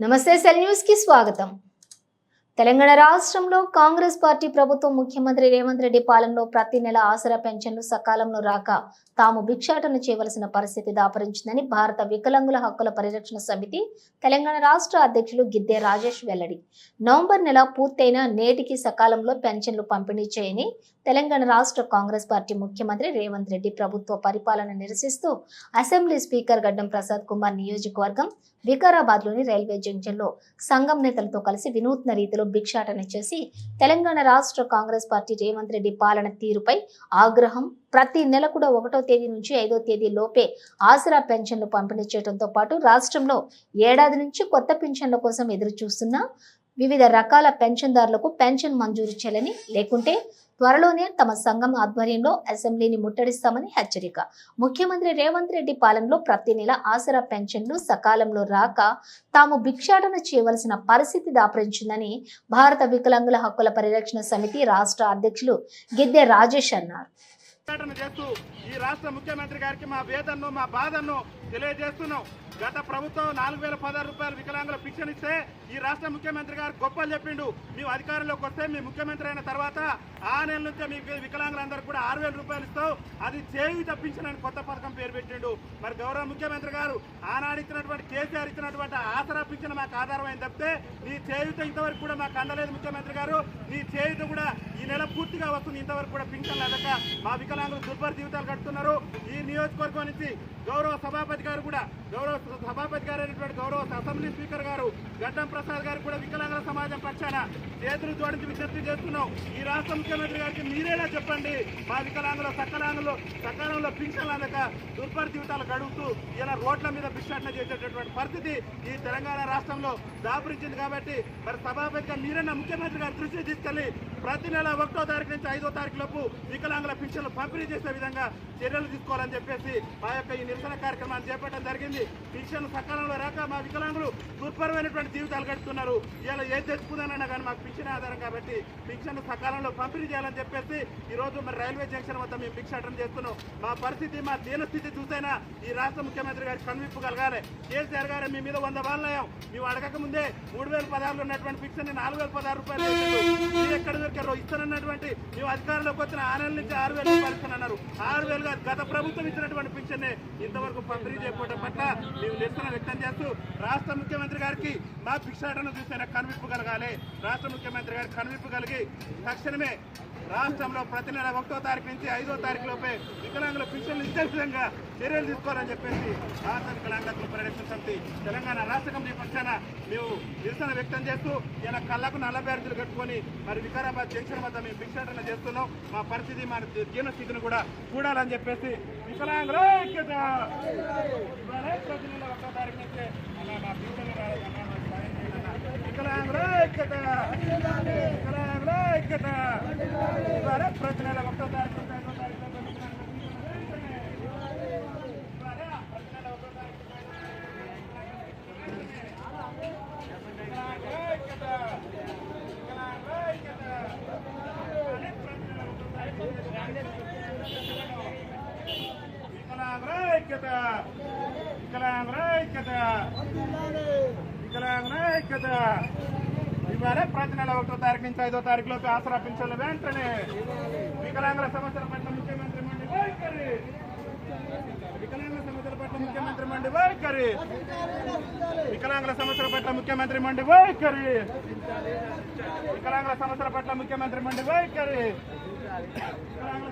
నమస్తే cell news కి స్వాగతం తెలంగాణ రాష్ట్రంలో కాంగ్రెస్ పార్టీ ప్రభుత్వం ముఖ్యమంత్రి రేవంత్ రెడ్డి పాలనలో ప్రతి నెల ఆసరా పెన్షన్లు సకాలంలో రాక తాము భిక్షాటన చేయవలసిన పరిస్థితి దాపరించిందని భారత వికలాంగుల హక్కుల పరిరక్షణ సమితి తెలంగాణ రాష్ట్ర అధ్యక్షులు గిద్దే రాజేష్ వెల్లడి. నవంబర్ నెల పూర్తయిన నేటికి సకాలంలో పెన్షన్లు పంపిణీ చేయని తెలంగాణ రాష్ట్ర కాంగ్రెస్ పార్టీ ముఖ్యమంత్రి రేవంత్ రెడ్డి ప్రభుత్వ పరిపాలన నిరసిస్తూ అసెంబ్లీ స్పీకర్ గడ్డం ప్రసాద్ కుమార్ నియోజకవర్గం వికారాబాద్లోని రైల్వే జంక్షన్లో సంఘం నేతలతో కలిసి వినూత్న రీతిలో భిక్షాటన చేసి తెలంగాణ రాష్ట్ర కాంగ్రెస్ పార్టీ రేవంత్ రెడ్డి పాలన తీరుపై ఆగ్రహం. ప్రతి నెల కూడా ఒకటో తేదీ నుంచి ఐదో తేదీ లోపే ఆసరా పెన్షన్లు పంపిణీ చేయడంతో పాటు రాష్ట్రంలో ఏడాది నుంచి కొత్త పెన్షన్ల కోసం ఎదురు చూస్తున్న వివిధ రకాల పెన్షన్దారులకు పెన్షన్ మంజూరు చేయాలని లేకుంటే త్వరలోనే తమ సంఘం ఆధ్వర్యంలో అసెంబ్లీని ముట్టడిస్తామని హెచ్చరిక. ముఖ్యమంత్రి రేవంత్ రెడ్డి పాలనలో ప్రతి నెల ఆసరా పెన్షన్లు సకాలంలో రాక తాము భిక్షాటన చేయవలసిన పరిస్థితి దాపరించిందని భారత వికలాంగుల హక్కుల పరిరక్షణ సమితి రాష్ట్ర అధ్యక్షులు గిద్దె రాజేష్ అన్నారు. ప్రకటన చేస్తూ ఈ రాష్ట్ర ముఖ్యమంత్రి గారికి మా వేదనను మా బాధను తెలియజేస్తున్నాం. గత ప్రభుత్వం నాలుగు వేల పదహారు రూపాయలు వికలాంగుల పిక్షన్ ఇస్తే ఈ రాష్ట్ర ముఖ్యమంత్రి గారు గొప్పలు చెప్పిండు. మేము అధికారంలోకి వస్తే మీ ముఖ్యమంత్రి అయిన తర్వాత ఆ నెల నుంచే మీ వికలాంగులందరూ కూడా ఆరు వేల రూపాయలు ఇస్తావు అది చేయి తప్పించిన కొత్త పథకం పేరు పెట్టిండు. మరి గౌరవ ముఖ్యమంత్రి గారు ఆనాడిచ్చిన కేసీఆర్ ఇచ్చినటువంటి ఆసరా పింఛన్ మాకు ఆధారమైన తప్పితే నీ చేయుత ఇంతవరకు కూడా మాకు అందలేదు ముఖ్యమంత్రి గారు. నీ చేయుత కూడా ఈ నెల పూర్తిగా వస్తుంది. ఇంతవరకు కూడా పింఛన్ లేక మా వికలాంగులు దుర్భర జీవితాలు కడుతున్నారు ఈ నియోజకవర్గం నుంచి గౌరవ సభాపతి గారు కూడా గౌరవ సభాపతి గారు అయినటువంటి గౌరవ అసెంబ్లీ స్పీకర్ గారు గడ్డం ప్రసాద్ గారు కూడా వికలాంగుల సమాజం పక్షాన చేతులు జోడించి విజ్ఞప్తి చేస్తున్నాం. ఈ రాష్ట్ర ముఖ్యమంత్రి గారికి మీరేలా చెప్పండి? మా వికలాంగుల సకలాంగులు సకాలంలో పింఛన్లు అందక దుర్భర జీవితాలు గడుపుతూ ఇలా రోడ్ల మీద భిక్షాటన చేసేటటువంటి పరిస్థితి ఈ తెలంగాణ రాష్ట్రంలో దాపురించింది కాబట్టి మరి సభాపతిగా మీరైనా ముఖ్యమంత్రి గారి దృష్టి తీసుకెళ్ళి ప్రతి నెల ఒకటో తారీఖు నుంచి ఐదో తారీఖు లోపు వికలాంగుల పింఛన్లు పంపిణీ చేసే విధంగా చర్యలు తీసుకోవాలని చెప్పేసి మా యొక్క ఈ నిరసన కార్యక్రమాన్ని చేపట్టడం జరిగింది. పింఛన్లు సకాలంలో రాక మా వికలాంగులు దుర్భరమైనటువంటి జీవితాలు కట్టుకున్నారు ఇలా ఏది తెచ్చుకుందానన్నా కానీ మాకు పింఛన్ ఆధారం కాబట్టి పింఛన్లు సకాలంలో పంపిణీ చేయాలని చెప్పేసి ఈరోజు మరి రైల్వే జంక్షన్ వద్ద మేము భిక్షాటన చేస్తున్నాం. మా పరిస్థితి మా దీనస్థితి చూసైనా ఈ రాష్ట్ర ముఖ్యమంత్రి గారు కనువిప్పు కలగాలి. కేసీఆర్ గారు మీ మీద వంద బాలయం మేము అడగక ముందే మూడు వేల పదహారులో ఉన్నటువంటి పింఛన్ నాలుగు వేల పదహారు రూపాయలు ఎక్కడ దొరికారో ఇస్తానన్నటువంటి మేము అధికారంలోకి వచ్చిన ఆరు నెలల నుంచి ఆరు వేల రూపాయలు ఇస్తానన్నారు. ఆరు వేలుగా గత ప్రభుత్వం ఇచ్చినటువంటి పింఛన్ ఇంతవరకు పంపిణీ చేయకపోవడం పట్ల మేము నిరసన వ్యక్తం చేస్తూ రాష్ట్ర ముఖ్యమంత్రి గారికి మా భిక్షాటన చూసిన కనువిప్పు కలగాలి. రాష్ట్ర ముఖ్యమంత్రి గారికి కనువిప్పు కలిగి తక్షణమే రాష్ట్రంలో ప్రతి నెల ఒకటో తారీఖు నుంచి ఐదో తారీఖు లోపే వికలాంగుల పింఛన్లు ఇచ్చే విధంగా చర్యలు తీసుకోవాలని చెప్పేసి రాష్ట్ర వికలాంగత్వ పరిరక్షణ సమితి తెలంగాణ రాష్ట్ర కమిటీ పక్షాన మేము నిరసన వ్యక్తం చేస్తూ ఇలా కళ్ళకు నల్ల బ్యాడ్జీలు కట్టుకొని మరి వికారాబాద్ జంక్షన్ వద్ద మేము భిక్షాటన చేస్తున్నాం. మా పరిస్థితి మన జీవన స్థితిని కూడా చూడాలని చెప్పేసి వికలాంగుల ఐక్యత! ఇవాళ ప్రతి ఒకటో తారీఖు అలా మా వికలాంగుల ఐక్యత! వికలాంగుల ఐక్యత! ప్రతి నెల ఒకటో తారీఖు నుంచి ఐదో తారీఖు వరకు ఇవాళ ప్రతి నెల ఒకటో తారీఖు వికలాంగుల ఐక్యత వికలాంగుల ఐక్యత ఇవాళ ప్రతి నెల ఒకటో తారీఖు వికలాంగుల ఐక్యత వికలాంగుల ఐక్యత వికలాంగుల ఐక్యత ఇవాళ ప్రతి నెల ఒకటో తారీఖు నుంచి ఐదో తారీఖు లోపు ఆసరా పింఛన్లు వెంటనే. వికలాంగుల సమస్యల పట్ల ముఖ్యమంత్రి మండి వైఖరి. వికలాంగుల సమస్యల పట్ల ముఖ్యమంత్రి మండి వైఖరి. వికలాంగుల సమస్యల పట్ల ముఖ్యమంత్రి మండి వైఖరి. వికలాంగుల సమస్యల పట్ల ముఖ్యమంత్రి మండి వైఖరి. వికలాంగుల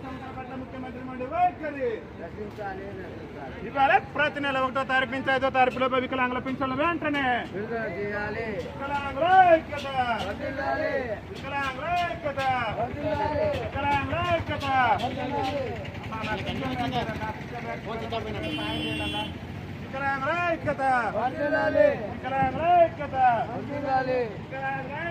ఇవాళ ప్రతి నెల ఒకటో తారీఖు నుంచి ఐదో తారీఖు లోపు వికలాంగుల పింఛన్లు వెంటనే. వికలాంగుల ఐక్యత. వికలాంగుల ఐక్యత. వికలాంగుల ఐక్యత. చేయండి అన్నా. వికలాంగుల ఐక్యత. వికలాంగుల